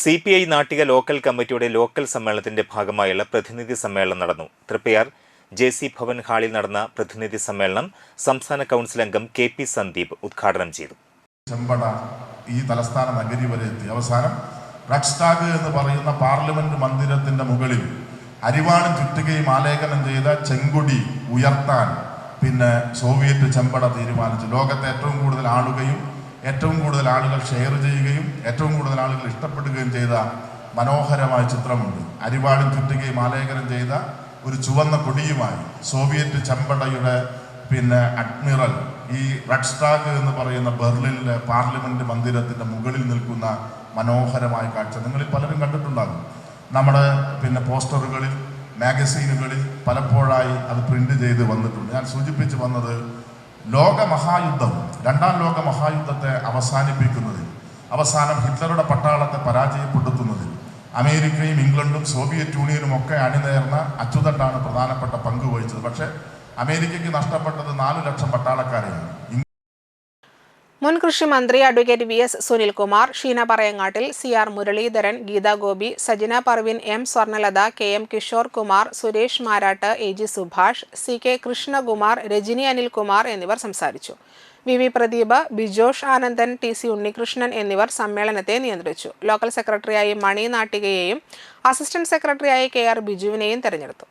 C P I Nattika local കമ്മിറ്റിയുടെ local സമ്മേളനത്തിന്റെ ഭാഗമായുള്ള പ്രതിനിധി സമ്മേളനം നടന്നു. തൃപ്പയാർ ജെ സി ഭവൻ ഹാളിൽ നടന്ന പ്രതിനിധി സമ്മേളനം സംസ്ഥാന കൗൺസിൽ അംഗം കെ പി സന്ദീപ് ഉദ്ഘാടനം ചെയ്തു. ചെമ്പട ഈ തലസ്ഥാന നഗരി വരെ എത്തി. അവസാനം എന്ന് പറയുന്ന പാർലമെന്റ് മന്ദിരത്തിന്റെ മുകളിൽ അരിവാണ് ചുറ്റുകയും ആലേഖനം ചെയ്ത ചെങ്കുടി ഉയർത്താൻ പിന്നെ സോവിയറ്റ് ചെമ്പട തീരുമാനിച്ചു. ലോകത്തെ ഏറ്റവും കൂടുതൽ ആളുകയും ഏറ്റവും കൂടുതൽ ആളുകൾ ഷെയർ ചെയ്യുകയും ഏറ്റവും കൂടുതൽ ആളുകൾ ഇഷ്ടപ്പെടുകയും ചെയ്ത മനോഹരമായ ചിത്രമുണ്ട്. അരിവാളും ചുറ്റുകയും ആലേഖനം ചെയ്ത ഒരു ചുവന്ന കൊടിയുമായി സോവിയറ്റ് ചെമ്പടയുടെ പിന്നെ അഡ്മിറൽ ഈ റഡ്സ്റ്റാഗ് എന്ന് പറയുന്ന ബെർലിനിലെ പാർലമെന്റ് മന്ദിരത്തിന്റെ മുകളിൽ നിൽക്കുന്ന മനോഹരമായ കാഴ്ച നിങ്ങളിൽ പലരും കണ്ടിട്ടുണ്ടാകും. നമ്മുടെ പിന്നെ പോസ്റ്ററുകളിൽ മാഗസീനുകളിൽ പലപ്പോഴായി അത് പ്രിന്റ് ചെയ്ത് വന്നിട്ടുണ്ട്. ഞാൻ സൂചിപ്പിച്ച് വന്നത് ലോക മഹായുദ്ധം രണ്ടാം ലോക മഹായുദ്ധത്തെ അവസാനിപ്പിക്കുന്നതിൽ അവസാനം ഹിറ്റ്ലറുടെ പട്ടാളത്തെ പരാജയപ്പെടുത്തുന്നതിൽ അമേരിക്കയും ഇംഗ്ലണ്ടും സോവിയറ്റ് യൂണിയനും ഒക്കെ അണിനേർന്ന അച്ചുതണ്ടാണ് പ്രധാനപ്പെട്ട പങ്ക് വഹിച്ചത്. പക്ഷേ അമേരിക്കയ്ക്ക് നഷ്ടപ്പെട്ടത് നാലു ലക്ഷം പട്ടാളക്കാരെയാണ്. മുൻ കൃഷി മന്ത്രി advocate V S Sunilkumar Sheena Parayangattil C R Muraleedharan Geetha Gopi Sajana Parvin M Swarnalatha K M Kishore Kumar Suresh Maratt A G Subhash C K Krishnakumar Rajani Anilkumar എന്നിവർ സംസാരിച്ചു. V V Pradeep Bijosh Anandan T C Unnikrishnan എന്നിവർ സമ്മേളനത്തെ നിയന്ത്രിച്ചു. Local സെക്രട്ടറിയായി മണി നാട്ടികയെയും assistant സെക്രട്ടറിയായി K R ബിജുവിനെയും തെരഞ്ഞെടുത്തു.